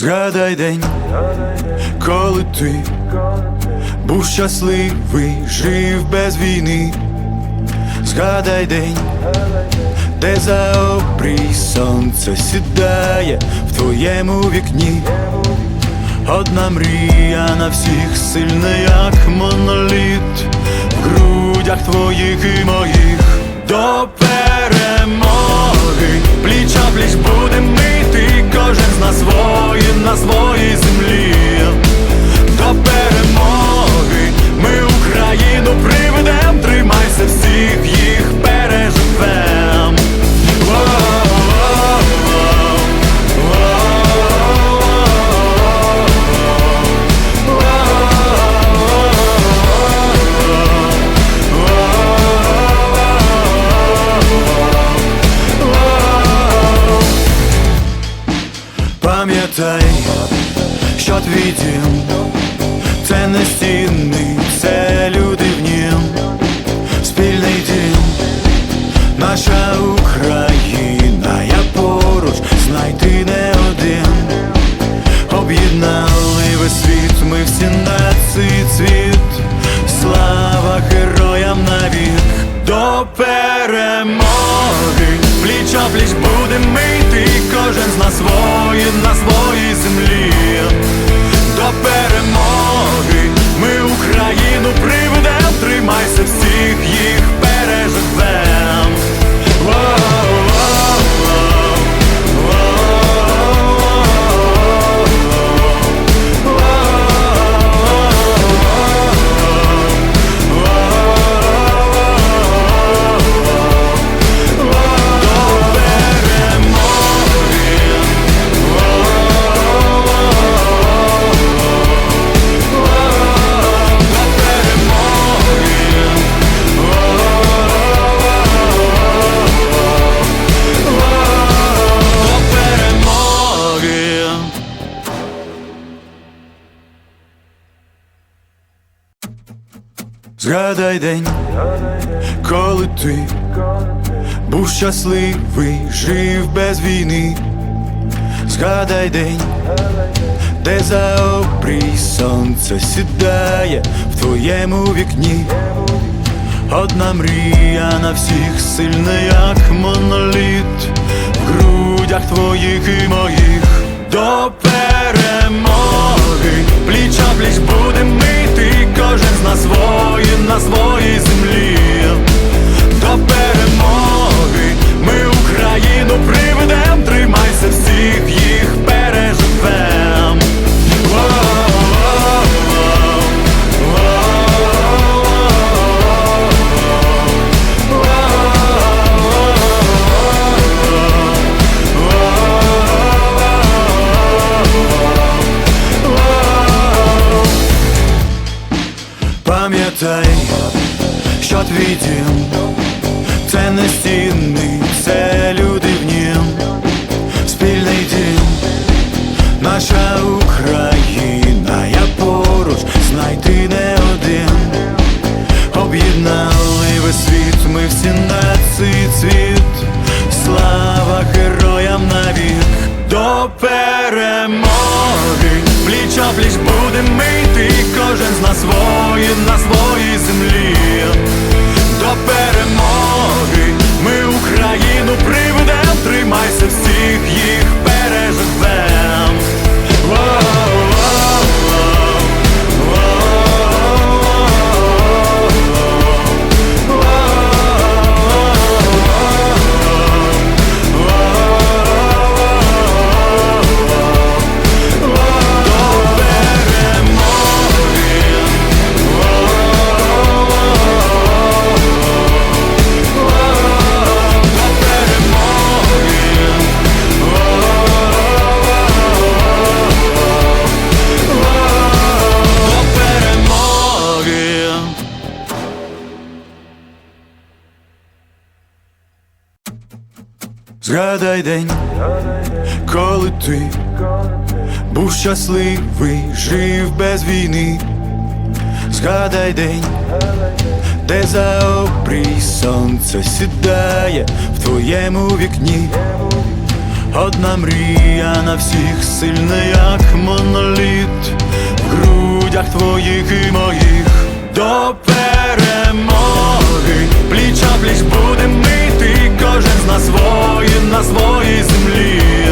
Згадай день, коли ти був щасливий, жив без війни. Згадай день, де за обрій сонце сідає в твоєму вікні. Одна мрія на всіх сильна, як моноліт в грудях твоїх і моїх до перемоги, пліч а пліч будем мити, Пам'ятай, що твій дім це не стіни, це люди наша Україна, я поруч, знайти не один, об'єднали весь світ, ми всі нації цвіт, слава героям навік. До перемоги, пліч а пліч Згадай день, коли ти був щасливий, жив без війни. Згадай день, де за обрій сонце сідає в твоєму вікні. Одна мрія на всіх сильна, як моноліт в грудях твоїх і моїх до перемоги, Пам'ятай, що твій дім це не стіни, це люди в нім, спільний дім, наша Україна, я поруч, знайти не один, об'єднали весь світ, ми всі нації цвіт, слава героям навік. До перемоги, пліч а пліч будем мити, кожен з нас воїн на своїй Україну приведем, Згадай день, коли ти був щасливий, жив без війни. Згадай день, де за обрій сонце сідає в твоєму вікні. Одна мрія на всіх сильна, як моноліт В грудях твоїх і моїх до перемоги, пліч пліч будем ми кожен з нас воїн на своїй землі.